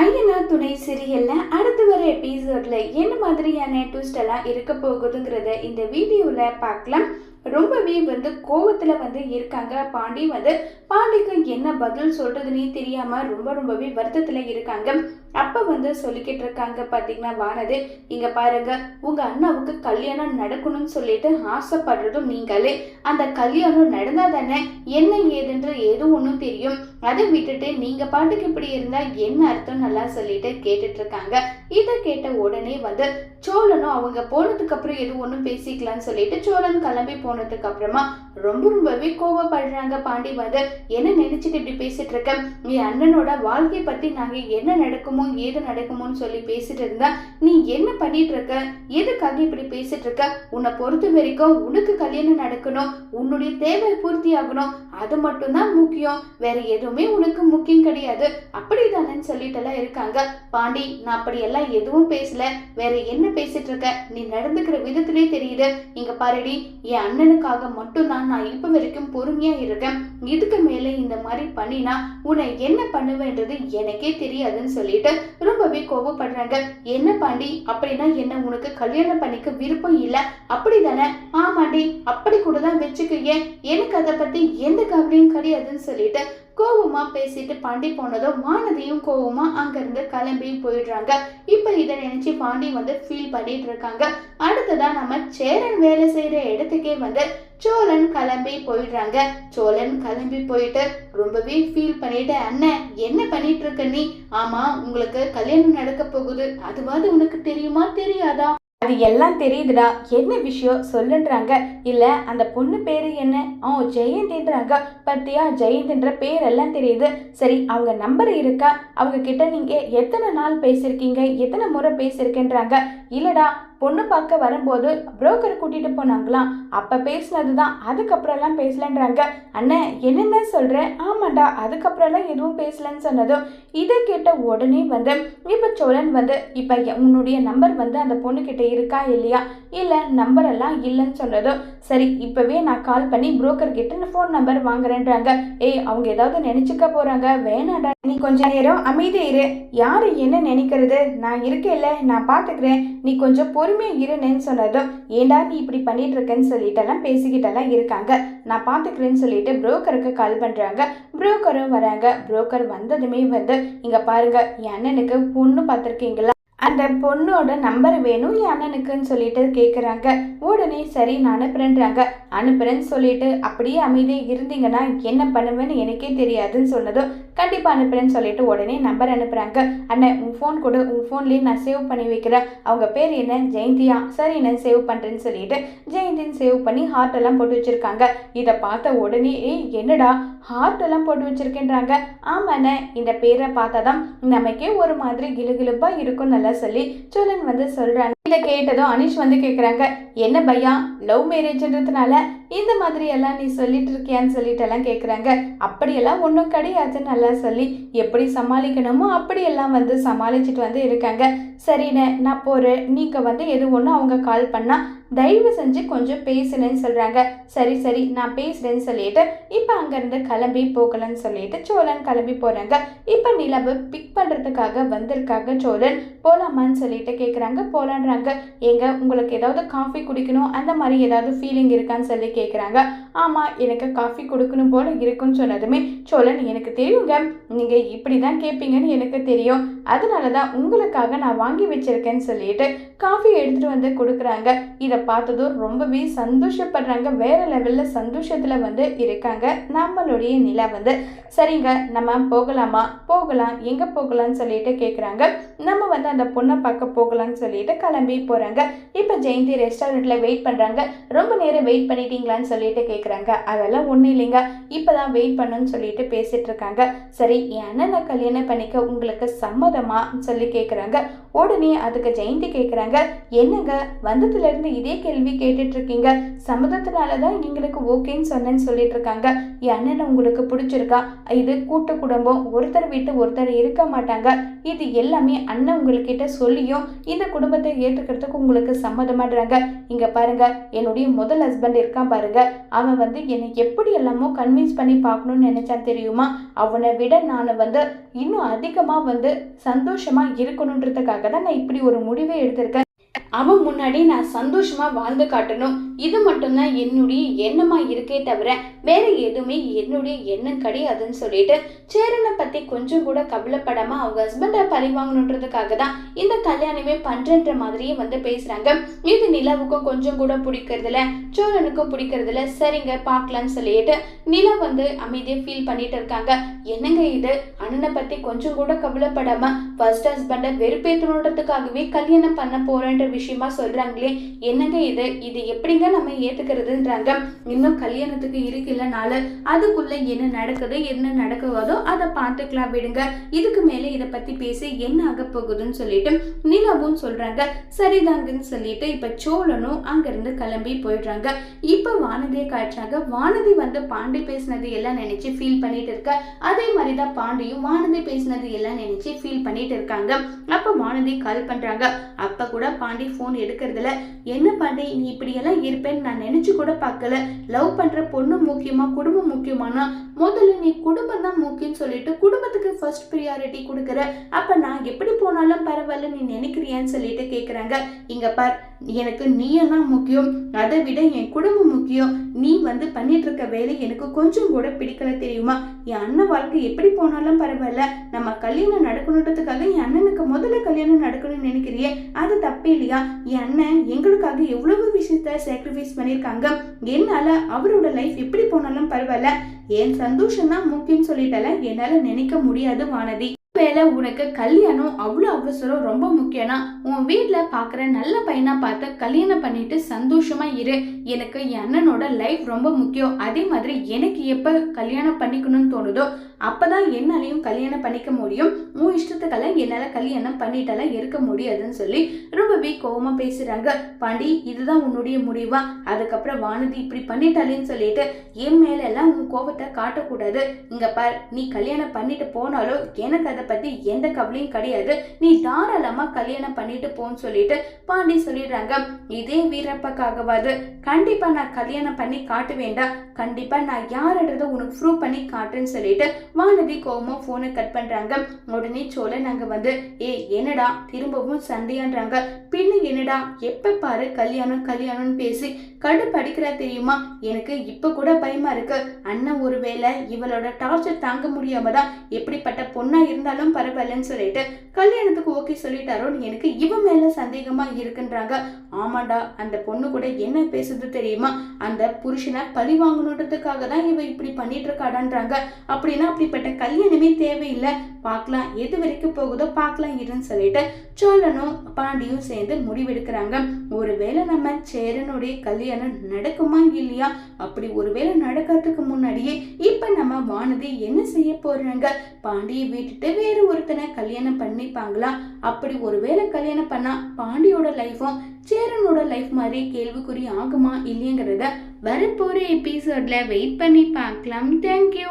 ஐயனா துணை சீரியல்ல அடுத்து வர எபிசோட்ல என்ன மாதிரியான ட்விஸ்ட் எல்லாம் இருக்க போகுதுங்கிறத இந்த வீடியோல பார்க்கலாம். ரொம்பவே வந்து கோவத்துல வந்து இருக்காங்க. பாண்டி வந்து பாண்டிக்கு என்ன பதில் சொல்றதுன்னே தெரியாம ரொம்ப ரொம்பவே வருத்தத்துல இருக்காங்க. அப்போ வந்து சொல்லிக்கிட்டு இருக்காங்க பார்த்தீங்கன்னா வானது? இங்கே பாருங்க உங்கள் அண்ணாவுக்கு கல்யாணம் நடக்கணும்னு சொல்லிட்டு ஆசைப்படுறதும் நீங்களே. அந்த கல்யாணம் நடந்தால் தானே என்ன ஏதுன்ற ஏதோ ஒன்றும் தெரியும். அதை விட்டுட்டு நீங்கள் பாட்டுக்கு இப்படி இருந்தால் என்ன அர்த்தம் நல்லா சொல்லிட்டு கேட்டுட்டு இருக்காங்க. இதை கேட்ட உடனே வந்து சோழனும் அவங்க போனதுக்கு அப்புறம் எது ஒன்றும் பேசிக்கலாம்னு சொல்லிட்டு சோழன் கிளம்பி போனதுக்கு அப்புறமா ரொம்ப ரொம்பவே கோவப்படுறாங்க பாண்டி வந்து. என்ன நினைச்சிட்டு இப்படி பேசிட்டு இருக்க? என் அண்ணனோட வாழ்க்கை பத்தி நாங்க என்ன நடக்கும் ஏது நடக்குமோன்னு சொல்லி பேசிட்டு இருந்தா நீ என்ன பண்ணிட்டு இருக்க? எதுக்காக இப்படி பேசிட்டு இருக்க? உன்னை பொறுத்த வரைக்கும் உனக்கு கல்யாணம் நடக்கணும் உன்னுடைய தேவை பூர்த்தி ஆகணும். அது மட்டும்தான் முக்கியம். வேற எதுவுமே உனக்கு முக்கியம் கிடையாது. அப்படிதானேன்னு சொல்லிட்டு எல்லாம் இருக்காங்க. பாண்டி நான் அப்படி எல்லாம் எதுவும் பேசல. வேற என்ன பேசிட்டு இருக்க? நீ நடந்துக்கிற விதத்திலே தெரியுது. இங்க பாருடி என் அண்ணனுக்காக மட்டும்தான் நான் இப்ப வரைக்கும் பொறுமையா இருக்கேன். இதுக்கு மேல இந்த மாதிரி பண்ணினா உன்னை என்ன பண்ணுவேன்றது எனக்கே தெரியாதுன்னு சொல்லிட்டு ரொம்பவே கோவப்படுறாங்க என்ன பாண்டி? அப்படின்னா என்ன? உனக்கு கல்யாணம் பண்ணிக்க விருப்பம் இல்ல. அப்படிதானே? ஆமாண்டி அப்படி கூட தான் வச்சுக்கீங்க எனக்கு அதை பத்தி எந்த கவலையும் கிடையாதுன்னு சொல்லிட்டு கோவமா பேசிட்டு பாண்டி போனதும் மானதியும் கோவமா அங்கிருந்து கிளம்பி போயிடுறாங்க. இப்ப இதை நினைச்சு பாண்டி வந்து ஃபீல் பண்ணிட்டு இருக்காங்க. அடுத்ததா நம்ம சேரன் வேலை செய்யற இடத்துக்கே வந்து சோழன் கிளம்பி போயிடுறாங்க. சோழன் கிளம்பி போயிட்டு ரொம்பவே ஃபீல் பண்ணிட்டு அண்ணன் என்ன பண்ணிட்டு இருக்க நீ? ஆமா உங்களுக்கு கல்யாணம் நடக்க போகுது. அதுவாது உனக்கு தெரியுமா தெரியாதா? அது எல்லாம் தெரியுதுடா. என்ன விஷயம்? சொல்லுன்றாங்க. இல்ல அந்த பொண்ணு பேரு என்ன? ஆ ஜெயந்தின்றாங்க. பத்தியா ஜெயந்தின்ற பேரெல்லாம் தெரியுது. சரி அவங்க நம்பர் இருக்கா? அவங்க கிட்ட நீங்க எத்தனை நாள் பேசியிருக்கீங்க? எத்தனை முறை பேசியிருக்கேன்றாங்க? இல்லடா பொண்ணு பார்க்க வரும்போது புரோக்கர் கூட்டிட்டு போனாங்களாம். அப்ப பேசினது தான் அதுக்கப்புறம்லாம் பேசலன்றாங்க. அண்ணன் என்னென்ன சொல்றேன் ஆமாண்டா அதுக்கப்புறம்லாம் எதுவும் பேசலன்னு சொன்னதும் இதை கேட்ட உடனே வந்து இப்ப சோழன் வந்து இப்ப உன்னுடைய நம்பர் வந்து அந்த பொண்ணுக்கிட்ட இருக்கா இல்லையா? இல்லை நம்பர் எல்லாம் இல்லைன்னு சொன்னதும் சரி இப்போவே நான் கால் பண்ணி புரோக்கர் கிட்ட ஃபோன் நம்பர் வாங்குறேன்றாங்க. ஏய் அவங்க ஏதாவது நினச்சிக்க போகிறாங்க வேணாடா நீ கொஞ்ச நேரம் அமைதி இரு. யார் என்ன நினைக்கிறது? நான் இருக்கேல்ல நான் பார்த்துக்கிறேன் நீ கொஞ்சம் பொறுமையாக இருன்னு சொன்னதும் ஏண்டா நீ இப்படி பண்ணிட்டு இருக்கேன்னு சொல்லிட்டெல்லாம் பேசிக்கிட்டெல்லாம் இருக்காங்க. நான் பார்த்துக்கிறேன்னு சொல்லிட்டு புரோக்கருக்கு கால் பண்ணுறாங்க புரோக்கரும் வராங்க. புரோக்கர் வந்ததுமே வந்து இங்கே பாருங்க என் அண்ணனுக்கு பொண்ணு பார்த்துருக்கீங்களா அந்த பொண்ணோட நம்பர் வேணும் என் அண்ணனுக்குன்னு சொல்லிட்டு கேட்குறாங்க உடனே சரி நான் அனுப்புறேன்றாங்க. அனுப்புறேன்னு சொல்லிட்டு அப்படியே அமைதியாக இருந்தீங்கன்னா என்ன பண்ணுவேன்னு எனக்கே தெரியாதுன்னு சொன்னதும் கண்டிப்பாக அனுப்புறேன்னு சொல்லிட்டு உடனே நம்பர் அனுப்புகிறாங்க அண்ணன் உன் ஃபோன் கொடு உன் ஃபோன்லேயே நான் சேவ் பண்ணி வைக்கிறேன். அவங்க பேர் என்ன? ஜெயந்தியா. சரி நான் சேவ் பண்ணுறேன்னு சொல்லிட்டு ஜெயந்தின்னு சேவ் பண்ணி ஹார்ட் எல்லாம் போட்டு வச்சுருக்காங்க. இதை பார்த்த உடனே ஏய் என்னடா? ஹார்ட் எல்லாம் போட்டு வச்சுருக்கேன்றாங்க. ஆமாண்ணே இந்த பேரை பார்த்தா தான் நமக்கே ஒரு மாதிரி கிலுகிலுப்பாக இருக்கும் நல்லா சொல்லி சோழன் வந்து சொல்கிறாங்க இதை கேட்டதும் அனிஷ் வந்து கேட்குறாங்க என்ன பையா லவ் மேரேஜ்ன்றதுனால இந்த மாதிரி எல்லாம் நீ சொல்லிட்டு இருக்கியான்னு சொல்லிட்டு எல்லாம் கேட்குறாங்க அப்படியெல்லாம் ஒன்றும் கிடையாதுன்னு நல்லா சொல்லி எப்படி சமாளிக்கணுமோ அப்படியெல்லாம் வந்து சமாளிச்சுட்டு வந்து இருக்காங்க. சரிண்ணே நான் போகிறேன் நீங்கள் வந்து எது ஒன்று அவங்க கால் பண்ணால் தயவு செஞ்சு கொஞ்சம் பேசுனேன்னு சொல்கிறாங்க சரி சரி நான் பேசுகிறேன்னு சொல்லிட்டு இப்போ அங்கேருந்து கிளம்பி போகலன்னு சொல்லிட்டு சோழன் கிளம்பி போகிறாங்க இப்போ நிலவு பிக் பண்ணுறதுக்காக வந்திருக்காங்க சோழன். போகலாமான்னு சொல்லிட்டு கேட்குறாங்க போகலான்றாங்க எங்க உங்களுக்கு ஏதாவது காஃபி குடிக்கணும்? அந்த மாதிரி ஏதாவது ஃபீலிங் இருக்கான்னு சொல்லி கேட்குறாங்க ஆமாம் எனக்கு காஃபி கொடுக்கணும் போல இருக்குன்னு சொன்னதுமே சோழன் எனக்கு தெரியுங்க. நீங்கள் இப்படி தான் கேட்பீங்கன்னு எனக்கு தெரியும். அதனால தான் உங்களுக்காக நான் வாங்கி வச்சிருக்கேன்னு சொல்லிட்டு காஃபி எடுத்துகிட்டு வந்து கொடுக்குறாங்க. இதை பார்த்ததும் ரொம்பவே சந்தோஷப்படுறாங்க. வேற லெவலில் சந்தோஷத்தில் வந்து இருக்காங்க. நம்மளுடைய நிலா வந்து சரிங்க நம்ம போகலாமா? போகலாம். எங்கே போகலாம்னு சொல்லிட்டு கேட்குறாங்க நம்ம வந்து அந்த பொண்ணை பார்க்க போகலாம்னு சொல்லிட்டு கிளம்பி போகிறாங்க இப்போ ஜெயந்தி ரெஸ்டாரண்ட்டில் வெயிட் பண்ணுறாங்க ரொம்ப நேரம் வெயிட் பண்ணிட்டீங்களான்னு சொல்லிட்டு கேட்குறாங்க அதெல்லாம் ஒன்றும் இல்லைங்க. இப்போ தான் வெயிட் பண்ணுன்னு சொல்லிட்டு பேசிட்டு இருக்காங்க. சரி என் அண்ணனை கல்யாணம் பண்ணிக்க உங்களுக்கு சம்மதமா? சொல்லி கேட்குறாங்க உடனே அதுக்கு ஜெயந்தி கேட்குறாங்க என்னங்க? வந்ததுலேருந்து இதே இதே கேள்வி கேட்டுட்ருக்கீங்க. சம்மதத்தினால தான் எங்களுக்கு ஓகேன்னு சொன்னேன்னு சொல்லிட்டு இருக்காங்க என் அண்ணனை உங்களுக்கு பிடிச்சிருக்கா? இது கூட்டு குடும்பம். ஒருத்தர் வீட்டு ஒருத்தர் இருக்க மாட்டாங்க. இது எல்லாமே அண்ணன் உங்கள்கிட்ட சொல்லியும் இந்த குடும்பத்தை ஏற்றுக்கிறதுக்கு உங்களுக்கு சம்மதமாடுறாங்க. இங்கே பாருங்க என்னுடைய முதல் ஹஸ்பண்ட் இருக்கான் பாருங்க. அவன் வந்து என்னை எப்படி எல்லாமோ கன்வின்ஸ் பண்ணி பார்க்கணும்னு நினைச்சான் தெரியுமா? அவனை விட நான் வந்து இன்னும் அதிகமாக வந்து சந்தோஷமாக இருக்கணுன்றதுக்காக தான் நான் இப்படி ஒரு முடிவை எடுத்திருக்கேன். அவன் முன்னாடி நான் சந்தோஷமா வாழ்ந்து காட்டணும். இது மட்டும்தான் என்னுடைய எண்ணமா இருக்கே தவிர வேற எதுவுமே என்னுடைய எண்ணம் கிடையாதுன்னு சொல்லிட்டு சேரனை பத்தி கொஞ்சம் கூட கவலைப்படாம அவங்க ஹஸ்பண்டை பழி வாங்கணுன்றதுக்காக தான் இந்த கல்யாணமே பண்றன்ற மாதிரியே வந்து பேசுறாங்க. இது நிலாவுக்கும் கொஞ்சம் கூட பிடிக்கிறதுல சோழனுக்கும் பிடிக்கிறதுல சரிங்க பார்க்கலாம்னு சொல்லிட்டு நிலா வந்து அமைதியை ஃபீல் பண்ணிட்டு இருக்காங்க. என்னங்க இது? அண்ணனை பத்தி கொஞ்சம் கூட கவலைப்படாம ஃபர்ஸ்ட் ஹஸ்பண்டை வெறுப்பேற்றணுன்றதுக்காகவே கல்யாணம் பண்ண போறேன்ற விஷயமா சொல்றாங்களே? என்னங்க இது? இது எப்படிங்க நம்ம ஏத்துக்கிறதுன்றாங்க. இன்னும் கல்யாணத்துக்கு இருக்குல்ல நாள் அதுக்குள்ள என்ன நடக்குது என்ன நடக்குவதோ அதை பார்த்துக்கலாம் விடுங்க. இதுக்கு மேல இதை பத்தி பேசி என்ன ஆக போகுதுன்னு சொல்லிட்டு நிலாவும் சொல்றாங்க. சரிதாங்கன்னு சொல்லிட்டு இப்ப சோழனும் அங்கிருந்து கிளம்பி போயிடுறாங்க. இப்ப வானதியை காட்டுறாங்க. வானதி வந்து பாண்டி பேசினது எல்லாம் நினைச்சு ஃபீல் பண்ணிட்டு இருக்க. அதே மாதிரிதான் பாண்டியும் வானதி பேசினது எல்லாம் நினைச்சு ஃபீல் பண்ணிட்டு இருக்காங்க. அப்ப வானதி கால் பண்றாங்க. அப்ப கூட பாண்டி ஃபோன் எடுக்கிறதுல என்ன பண்ணி நீ இப்படியெல்லாம் இருப்பேன்னு நான் நினைச்சு கூட பார்க்கல. லவ் பண்ற பொண்ணு முக்கியமா குடும்பம் முக்கியமானா முதல்ல நீ குடும்பம் தான் முக்கியம்னு சொல்லிட்டு குடும்பத்துக்கு ஃபர்ஸ்ட் ப்ரியாரிட்டி கொடுக்குற. அப்ப நான் எப்படி போனாலும் பரவாயில்ல நீ நினைக்கிறியான்னு சொல்லிட்டு கேட்குறாங்க இங்க பார் எனக்கு நீயெல்லாம் தான் முக்கியம். அதை விட என் குடும்பம் முக்கியம். நீ வந்து பண்ணிட்டு இருக்க வேலை எனக்கு கொஞ்சம் கூட பிடிக்கல தெரியுமா? என் அண்ணன் வாழ்க்கை எப்படி போனாலும் பரவாயில்ல. நம்ம கல்யாணம் நடக்கணுன்றதுக்காக என் அண்ணனுக்கு முதல்ல கல்யாணம் நடக்கணும்னு நினைக்கிறியே? அது தப்பே இல்லையா? என் அண்ணன் எங்களுக்காக எவ்வளவு விஷயத்த சாக்ரிஃபைஸ் பண்ணியிருக்காங்க? என்னால அவரோட லைஃப் எப்படி போனாலும் பரவாயில்ல. என் சந்தோஷம் தான் முக்கியம்னு சொல்லிட்டால என்னால நினைக்க முடியாது வானதி. வேலை உனக்கு கல்யாணம் அவ்வளோ அவசரம் ரொம்ப முக்கியம்னா உன் வீட்டில் பார்க்குற நல்ல பையனாக பார்த்து கல்யாணம் பண்ணிட்டு சந்தோஷமா இரு. எனக்கு என் அண்ணனோட லைஃப் ரொம்ப முக்கியம். அதே மாதிரி எனக்கு எப்போ கல்யாணம் பண்ணிக்கணும்னு தோணுதோ அப்போ தான் என்னாலையும் கல்யாணம் பண்ணிக்க முடியும். உன் இஷ்டத்துக்கெல்லாம் என்னால் கல்யாணம் பண்ணிட்டாலாம் இருக்க முடியாதுன்னு சொல்லி ரொம்பவே கோபமாக பேசுகிறாங்க பாண்டி இதுதான் உன்னுடைய முடிவா? அதுக்கப்புறம் வானதி இப்படி பண்ணிட்டாலேன்னு சொல்லிட்டு என் மேலெல்லாம் உன் கோபத்தை காட்டக்கூடாது. இங்கே பார் நீ கல்யாணம் பண்ணிட்டு போனாலும் எனக்கு அதை பத்தி எந்த கவலையும் கிடையாது. நீ தாராளமா கல்யாணம் பண்ணிட்டு போன்னு சொல்லிட்டு பாண்டி சொல்லிடுறாங்க. இதே வீரப்பக்காகவாது. கண்டிப்பா நான் கல்யாணம் பண்ணி காட்ட வேண்டாம் கண்டிப்பா நான் யாருன்றத உனக்கு ப்ரூவ் பண்ணி காட்டுறேன்னு சொல்லிட்டு வானதி கோவமா போனை கட் பண்றாங்க. உடனே சோழன் அங்க வந்து ஏ என்னடா? திரும்பவும் சண்டையான்றாங்க. பின்ன என்னடா? எப்ப பாரு கல்யாணம் கல்யாணம்னு பேசி கடுப்படிக்கிறா தெரியுமா? எனக்கு இப்ப கூட பயமா இருக்கு. அண்ணன் ஒருவேளை இவளோட டார்ச்சர் தாங்க முடியாம தான் எப்படிப்பட்ட பொண்ணா இருந்தாலும் பரவாயில்லன்னு சொல்லிட்டு கல்யாணத்துக்கு ஓகே சொல்லிட்டாரோன்னு எனக்கு இவன் மேல சந்தேகமா இருக்குன்றாங்க. ஆமாண்டா அந்த பொண்ணு கூட என்ன பேசுது தெரியுமா? அந்த புருஷனை பழி வாங்கணுன்றதுக்காக தான் இவ இப்படி பண்ணிட்டு இருக்காடான்றாங்க அப்படின்னா அப்படிப்பட்ட கல்யாணமே தேவையில்லை. பார்க்கலாம் எது வரைக்கும் போகுதோ பார்க்கலாம் இருன்னு சொல்லிட்டு சோழனும் பாண்டியும் சேர்ந்து முடிவெடுக்கிறாங்க. ஒருவேளை நம்ம சேரனுடைய கல்யாணம் நடக்குமா இல்லையா? அப்படி ஒருவேளை நடக்கிறதுக்கு முன்னாடியே இப்ப நம்ம வானதி என்ன செய்ய போறாங்க? பாண்டியை விட்டுட்டு வேறு ஒருத்தனை கல்யாணம் பண்ணிப்பாங்களா? அப்படி ஒருவேளை கல்யாணம் பண்ணா பாண்டியோட லைஃபும் சேரனோட லைஃப் மாதிரி கேள்விக்குறி ஆகுமா இல்லைங்கிறத வரப்போற எபிசோட்ல வெயிட் பண்ணி பார்க்கலாம். தேங்க்யூ